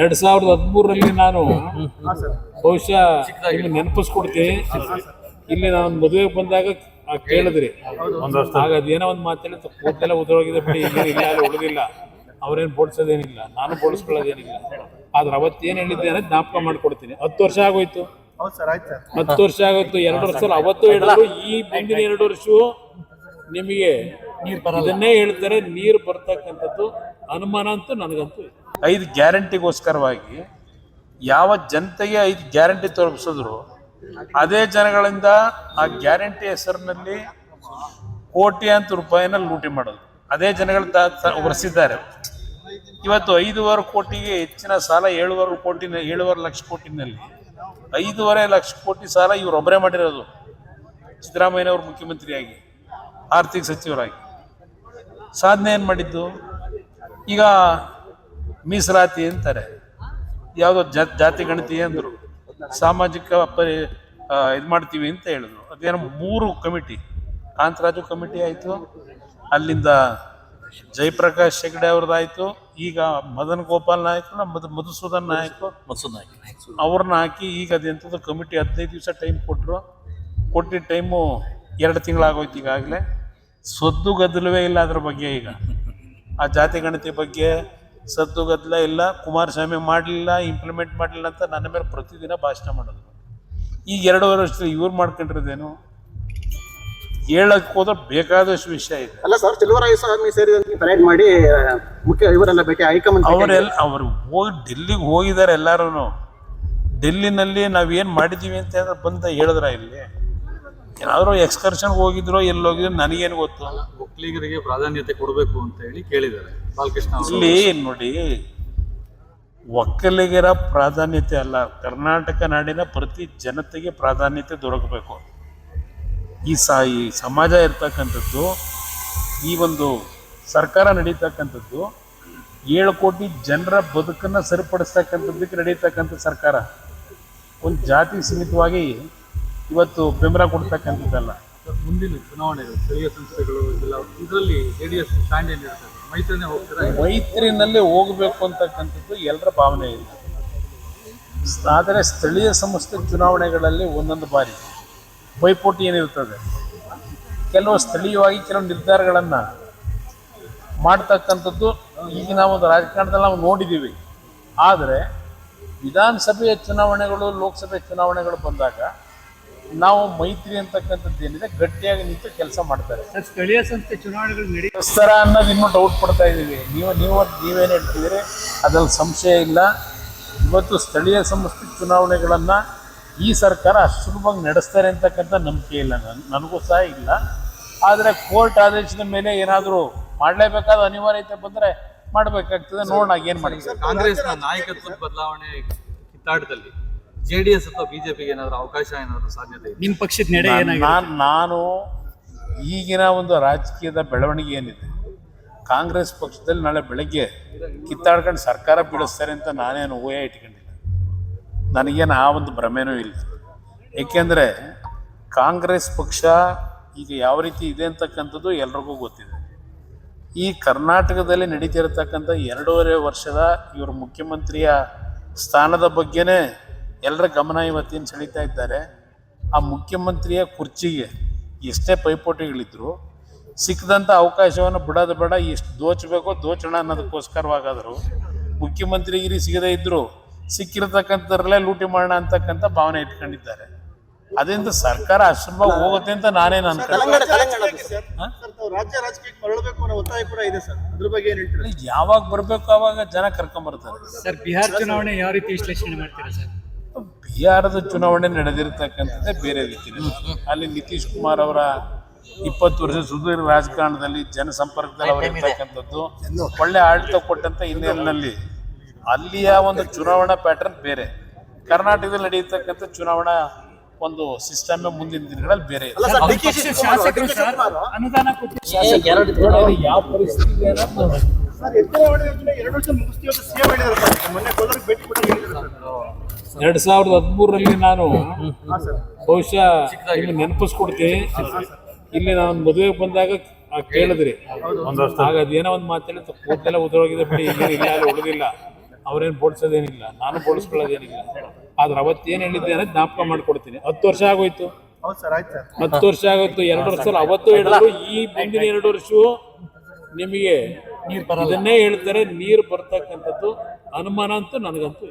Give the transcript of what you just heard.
ಎರಡ್ ಸಾವಿರದ ಹದಿಮೂರರಲ್ಲಿ ನಾನು ಹಾಂ ಸರ್. ಬಹುಶಃ ಇಲ್ಲಿ ನೆನಪಿಸ್ಕೊಡ್ತೀನಿ. ಇಲ್ಲಿ ನಾನು ಮದುವೆಗೆ ಬಂದಾಗ ಆ ಕೇಳಿದ್ರಿ. ಆಗ ಅದೇನೋ ಒಂದು ಮಾತಾಡಿ ಕೂದಲೆಲ್ಲ ಉದುರೋಗಿದೆ ಬಿಡಿ ಇಲ್ಲ ಅಲ್ಲಿ ಉಳಿದಿಲ್ಲ. ಅವ್ರೇನು ಬೋಡ್ಸೋದೇನಿಲ್ಲ ನಾನು ಬೋಡಿಸ್ಕೊಳ್ಳೋದೇನಿಲ್ಲ ಆದ್ರೆ ಅವತ್ತೇನು ಹೇಳಿದ್ದೆ ಅನ್ನೋದು ಜ್ಞಾಪಕ ಮಾಡ್ಕೊಡ್ತೀನಿ. ಹತ್ತು ವರ್ಷ ಆಗೋಯ್ತು. ಹೌದು ಸರ್ ಆಯ್ತು ಸರ್. ಹತ್ತು ವರ್ಷ ಆಗೋಯ್ತು. ಎರಡು ವರ್ಷ ಅವತ್ತು ಹೇಳಿದ್ರು ಈ ಬಂದಿನ ಎರಡು ವರ್ಷ ನಿಮಗೆ ಇದನ್ನೇ ಹೇಳ್ತಾರೆ ನೀರು ಬರ್ತಕ್ಕಂಥದ್ದು ಅನುಮಾನ ಅಂತೂ ನನಗಂತೂ ಐದು ಗ್ಯಾರಂಟಿಗೋಸ್ಕರವಾಗಿ ಯಾವ ಜನತೆಗೆ ಐದು ಗ್ಯಾರಂಟಿ ತೋರಿಸಿದ್ರು ಅದೇ ಜನಗಳಿಂದ ಆ ಗ್ಯಾರಂಟಿ ಹೆಸರಿನಲ್ಲಿ ಕೋಟಿ ಅಂತ ರೂಪಾಯಿನ ಲೂಟಿ ಮಾಡೋದು. ಅದೇ ಜನಗಳು ಬರೆಸಿದ್ದಾರೆ ಒರೆಸಿದ್ದಾರೆ. ಇವತ್ತು ಐದೂವರೆ ಕೋಟಿಗೆ ಹೆಚ್ಚಿನ ಸಾಲ ಏಳುವರೆ ಕೋಟಿನ ಏಳುವರೆ ಲಕ್ಷ ಕೋಟಿನಲ್ಲಿ ಐದೂವರೆ ಲಕ್ಷ ಕೋಟಿ ಸಾಲ ಇವ್ರು ಒಬ್ಬರೇ ಮಾಡಿರೋದು. ಸಿದ್ದರಾಮಯ್ಯನವರು ಮುಖ್ಯಮಂತ್ರಿಯಾಗಿ ಆರ್ಥಿಕ ಸಚಿವರಾಗಿ. ಸಾಧನೆ ಏನು ಮಾಡಿದ್ದು? ಈಗ ಮೀಸಲಾತಿ ಅಂತಾರೆ. ಯಾವುದೋ ಜಾ- ಜಾತಿ ಗಣತಿ ಅಂದರು. ಸಾಮಾಜಿಕ ಪರಿ ಇದು ಮಾಡ್ತೀವಿ ಅಂತ ಹೇಳಿದ್ರು. ಅದೇನೋ ಮೂರು ಕಮಿಟಿ. ಕಾಂತರಾಜು ಕಮಿಟಿ ಆಯಿತು. ಅಲ್ಲಿಂದ ಜಯಪ್ರಕಾಶ್ ಹೆಗಡೆ ಅವ್ರದ್ದಾಯ್ತು ಈಗ ಮದನ್ ಗೋಪಾಲ್ ನಾಯಕ್ ಮಧು ಮಧುಸೂದನ್ ನಾಯಕ್ ಅವ್ರನ್ನ ಹಾಕಿ ಈಗ ಅದೆಂಥದ್ದು ಕಮಿಟಿ ಹದಿನೈದು ದಿವಸ ಟೈಮ್ ಕೊಟ್ಟರು ಕೊಟ್ಟಿದ್ದ ಟೈಮು ಎರಡು ತಿಂಗಳಾಗೋಯ್ತು ಈಗಾಗಲೇ. ಸದ್ದು ಗದ್ದಲವೇ ಇಲ್ಲ ಅದ್ರ ಬಗ್ಗೆ ಈಗ. ಆ ಜಾತಿ ಗಣತಿ ಬಗ್ಗೆ ಸದ್ದು ಗದ್ದಲ ಇಲ್ಲ ಕುಮಾರಸ್ವಾಮಿ ಮಾಡಲಿಲ್ಲ ಇಂಪ್ಲಿಮೆಂಟ್ ಮಾಡಲಿಲ್ಲ ಅಂತ ನನ್ನ ಮೇಲೆ ಪ್ರತಿದಿನ ಭಾಷಣ ಮಾಡೋದು. ಈಗ ಎರಡೂವರೆ ವರ್ಷದಲ್ಲಿ ಇವ್ರು ಮಾಡ್ಕೊಂಡಿರೋದೇನು? ಹೇಳಕ್ಕೆ ಹೋದ್ರೆ ಬೇಕಾದಷ್ಟು ವಿಷಯ ಇದೆ. ಅಲ್ಲ ಸರ್ ಸಿಲ್ವರಾಯ ಸ್ವಾಮಿ ಸೇರಿದಂತೆ ಪರೇಡ್ ಮಾಡಿ ಮುಖ್ಯ ಇವರೆಲ್ಲ ಭೇಟಿ ಹೈಕಮಾಂಡ್ ಅವರೆಲ್ಲ ಅವರು ಹೋಗಿ ಡೆಲ್ಲಿಗೆ ಹೋಗಿದ್ದಾರೆ ಎಲ್ಲರೂ ಡೆಲ್ಲಿನಲ್ಲಿ ನಾವೇನು ಮಾಡಿದ್ದೀವಿ ಅಂತ ಬಂದ ಹೇಳಿದ್ರ ಇಲ್ಲಿ? ಏನಾದರೂ ಎಕ್ಸ್ಕರ್ಷನ್ಗೆ ಹೋಗಿದ್ರು ಎಲ್ಲಿ ಹೋಗಿದ್ರು ನನಗೇನು ಗೊತ್ತು. ಒಕ್ಕಲಿಗರಿಗೆ ಪ್ರಾಧಾನ್ಯತೆ ಕೊಡಬೇಕು ಅಂತ ಹೇಳಿ ಕೇಳಿದ್ದಾರೆ. ಬಾಲಕೃಷ್ಣ ಇಲ್ಲಿ ನೋಡಿ ಒಕ್ಕಲಿಗರ ಪ್ರಾಧಾನ್ಯತೆ ಅಲ್ಲ. ಕರ್ನಾಟಕ ನಾಡಿನ ಪ್ರತಿ ಜನತೆಗೆ ಪ್ರಾಧಾನ್ಯತೆ ದೊರಕಬೇಕು. ಈ ಸ ಈ ಸಮಾಜ ಇರ್ತಕ್ಕಂಥದ್ದು ಈ ಒಂದು ಸರ್ಕಾರ ನಡೀತಕ್ಕಂಥದ್ದು ಏಳು ಕೋಟಿ ಜನರ ಬದುಕನ್ನು ಸರಿಪಡಿಸ್ತಕ್ಕಂಥದ್ದಕ್ಕೆ ನಡೀತಕ್ಕಂಥ ಸರ್ಕಾರ. ಒಂದು ಜಾತಿ ಸೀಮಿತವಾಗಿ ಇವತ್ತು ಬೆಂಬಲ ಕೊಡ್ತಕ್ಕಂಥದ್ದಲ್ಲ. ಮುಂದಿನ ಚುನಾವಣೆಗಳು ಸ್ಥಳೀಯ ಸಂಸ್ಥೆಗಳು ಇದೆಲ್ಲ ಇದರಲ್ಲಿ ಜೆಡಿಎಸ್ ಸ್ಟ್ಯಾಂಡ್ ಏನು ಇರ್ತದೆ ಮೈತ್ರಿನೇ ಹೋಗ್ತಾರೆ? ಮೈತ್ರಿನಲ್ಲೇ ಹೋಗಬೇಕು ಅಂತಕ್ಕಂಥದ್ದು ಎಲ್ಲರ ಭಾವನೆ ಇದೆ. ಆದರೆ ಸ್ಥಳೀಯ ಸಂಸ್ಥೆ ಚುನಾವಣೆಗಳಲ್ಲಿ ಒಂದೊಂದು ಬಾರಿ ಪೈಪೋಟಿ ಏನಿರ್ತದೆ? ಕೆಲವು ಸ್ಥಳೀಯವಾಗಿ ಕೆಲವು ನಿರ್ಧಾರಗಳನ್ನು ಮಾಡ್ತಕ್ಕಂಥದ್ದು ಈಗ ಒಂದು ರಾಜಕಾರಣದಲ್ಲಿ ನಾವು ನೋಡಿದ್ದೀವಿ. ಆದರೆ ವಿಧಾನಸಭೆಯ ಚುನಾವಣೆಗಳು ಲೋಕಸಭೆ ಚುನಾವಣೆಗಳು ಬಂದಾಗ ನಾವು ಮೈತ್ರಿ ಅಂತಕ್ಕಂಥದ್ದು ಏನಿದೆ ಗಟ್ಟಿಯಾಗಿ ನಿಂತು ಕೆಲಸ ಮಾಡ್ತಾರೆ. ಸ್ಥಳೀಯ ಸಂಸ್ಥೆ ಚುನಾವಣೆಗಳು ನಡೀ ಕ್ರಿಸ್ತರ ಅನ್ನೋದು ಇನ್ನೂ ಡೌಟ್ ಪಡ್ತಾ ಇದ್ದೀವಿ. ನೀವು ನೀವು ನೀವೇನು ಹೇಳ್ತಿದ್ದೀರಿ? ಅದ್ರಲ್ಲಿ ಸಂಶಯ ಇಲ್ಲ. ಇವತ್ತು ಸ್ಥಳೀಯ ಸಂಸ್ಥೆ ಚುನಾವಣೆಗಳನ್ನು ಈ ಸರ್ಕಾರ ಅಷ್ಟು ಸುಲಭವಾಗಿ ನಡೆಸ್ತಾರೆ ಅಂತಕ್ಕಂಥ ನಂಬಿಕೆ ಇಲ್ಲ. ನನ್ ನನಗೂ ಸಹ ಇಲ್ಲ. ಆದರೆ ಕೋರ್ಟ್ ಆದೇಶದ ಮೇಲೆ ಏನಾದರೂ ಮಾಡಲೇಬೇಕಾದ ಅನಿವಾರ್ಯತೆ ಬಂದರೆ ಮಾಡಬೇಕಾಗ್ತದೆ. ನೋಡೋಣ ಏನು ಮಾಡಿ ಕಾಂಗ್ರೆಸ್ನ ನಾಯಕತ್ವದ ಬದಲಾವಣೆ ಕಿತ್ತಾಟದಲ್ಲಿ ಜೆಡಿಎಸ್ ಅಥವಾ ಬಿಜೆಪಿಗೆ ಏನಾದ್ರು ಅವಕಾಶ ಏನಾದ್ರು ಸಾಧ್ಯತೆ ಇದೆ? ನಿಮ್ಮ ಪಕ್ಷದ ನಡೆ ನಾನು ನಾನು ಈಗಿನ ಒಂದು ರಾಜಕೀಯದ ಬೆಳವಣಿಗೆ ಏನಿದೆ ಕಾಂಗ್ರೆಸ್ ಪಕ್ಷದಲ್ಲಿ ನಾಳೆ ಬೆಳಗ್ಗೆ ಕಿತ್ತಾಡ್ಕೊಂಡು ಸರ್ಕಾರ ಬೀಳಿಸ್ತಾರೆ ಅಂತ ನಾನೇನು ಊಹೆ ಇಟ್ಕೊಂಡಿಲ್ಲ. ನನಗೇನು ಆ ಒಂದು ಭ್ರಮೆನೂ ಇಲ್ಲ. ಏಕೆಂದರೆ ಕಾಂಗ್ರೆಸ್ ಪಕ್ಷ ಈಗ ಯಾವ ರೀತಿ ಇದೆ ಅಂತಕ್ಕಂಥದ್ದು ಎಲ್ರಿಗೂ ಗೊತ್ತಿದೆ. ಈ ಕರ್ನಾಟಕದಲ್ಲಿ ನಡೀತಿರತಕ್ಕಂಥ ಎರಡೂವರೆ ವರ್ಷದ ಇವರು ಮುಖ್ಯಮಂತ್ರಿಯ ಸ್ಥಾನದ ಬಗ್ಗೆನೇ ಎಲ್ಲರ ಗಮನ ಇವತ್ತೇನು ಸೆಳೀತಾ ಇದ್ದಾರೆ. ಆ ಮುಖ್ಯಮಂತ್ರಿಯ ಕುರ್ಚಿಗೆ ಎಷ್ಟೇ ಪೈಪೋಟಿಗಳಿದ್ರು ಸಿಕ್ಕದಂಥ ಅವಕಾಶವನ್ನು ಬಿಡೋದು ಬೇಡ ಎಷ್ಟು ದೋಚಬೇಕೋ ದೋಚಣ ಅನ್ನೋದಕ್ಕೋಸ್ಕರವಾಗಾದರೂ. ಮುಖ್ಯಮಂತ್ರಿಗಿರಿ ಸಿಗದೇ ಇದ್ದರೂ ಸಿಕ್ಕಿರತಕ್ಕಂಥದ್ರಲ್ಲೇ ಲೂಟಿ ಮಾಡೋಣ ಅಂತಕ್ಕಂಥ ಭಾವನೆ ಇಟ್ಕೊಂಡಿದ್ದಾರೆ. ಅದರಿಂದ ಸರ್ಕಾರ ಅಶ್ರಮ ಹೋಗುತ್ತೆ ಅಂತ ನಾನೇನು ಅನ್ಕೊಂಡು ತೆಲಂಗಾಣ ತೆಲಂಗಾಣ ಸರ್. ರಾಜ್ಯ ರಾಜಕೀಯಕ್ಕೆ ಮರಳಬೇಕು ಅನ್ನೋ ಒತ್ತಾಯ ಕೂಡ ಇದೆ ಸರ್. ಅದ್ರ ಬಗ್ಗೆ ಏನ್ ಹೇಳ್ತೀರಾ? ಯಾವಾಗ ಬರಬೇಕು ಆವಾಗ ಜನ ಕರ್ಕೊಂಬರ್ತಾರೆ. ಸರ್ ಬಿಹಾರ ಚುನಾವಣೆ ಯಾವ ರೀತಿ ವಿಶ್ಲೇಷಣೆ ಮಾಡ್ತೀರಾ ಸರ್? ಬಿಹಾರದ ಚುನಾವಣೆ ನಡೆದಿರ್ತಕ್ಕಂಥದ್ದೇ ಬೇರೆ ರೀತಿ. ಅಲ್ಲಿ ನಿತೀಶ್ ಕುಮಾರ್ ಅವರ ಇಪ್ಪತ್ತು ವರ್ಷ ಸುದೀರ್ಘ ರಾಜಕಾರಣದಲ್ಲಿ ಜನಸಂಪರ್ಕದಲ್ಲಿ ಅವರು ಇರ್ತಕ್ಕಂಥದ್ದು ಒಳ್ಳೆ ಆಡಳಿತ ಕೊಟ್ಟಂತ ಹಿನ್ನೆಲೆಯಲ್ಲಿ ಅಲ್ಲಿಯ ಒಂದು ಚುನಾವಣಾ ಪ್ಯಾಟರ್ನ್ ಬೇರೆ. ಕರ್ನಾಟಕದಲ್ಲಿ ನಡೆಯತಕ್ಕಂಥ ಚುನಾವಣಾ ಒಂದು ಸಿಸ್ಟಮ್ ಮುಂದಿನ ದಿನಗಳಲ್ಲಿ ಬೇರೆ ಯಾವ ಪರಿಸ್ಥಿತಿ ಇದೆ ಅನ್ನೋದು ನೋಡೋಣ. ಸರ್ ಎತ್ತರವಾಡಿ ಯೋಜನೆ ಎರಡು ವರ್ಷ ಸಾವಿರದ ಹದಿಮೂರರಲ್ಲಿ ನಾನು ಬಹುಶಃ ಇಲ್ಲಿ ನೆನಪಿಸ್ಕೊಡ್ತೀನಿ. ಇಲ್ಲಿ ನಾನು ಮದುವೆಗೆ ಬಂದಾಗ ಆ, ಕೇಳಿದ್ರಿ. ಆಗ ಅದೇನೋ ಒಂದು ಮಾತಾಡಿದ್ದು ಕೂದಲೆಲ್ಲ ಉದುರೋಗಿದೆ ಬಿಡಿ ಇಲ್ಲ ಯಾರು ಉಳಿದಿಲ್ಲ. ಅವ್ರೇನು ಬೋಡ್ಸೋದೇನಿಲ್ಲ ನಾನು ಬೋಡಿಸ್ಕೊಳ್ಳೋದೇನಿಲ್ಲ ಆದ್ರೆ ಅವತ್ತೇನು ಹೇಳಿದ್ದೆ ಅನ್ನೋದು ಜ್ಞಾಪಕ ಮಾಡ್ಕೊಡ್ತೀನಿ. ಹತ್ತು ವರ್ಷ ಆಗೋಯ್ತು. ಹೌದು ಸರ್ ಆಯ್ತು ಸರ್. ಹತ್ತು ವರ್ಷ ಆಗೋಯ್ತು. ಎರಡು ವರ್ಷ ಅವತ್ತು ಹೇಳಿದ್ರು ಈ ಮುಂದಿನ ಎರಡು ವರ್ಷವೂ ನಿಮಗೆ ಇದನ್ನೇ ಹೇಳ್ತಾರೆ ನೀರು ಬರ್ತಕ್ಕಂಥದ್ದು ಅನುಮಾನ ಅಂತೂ ನನಗಂತೂ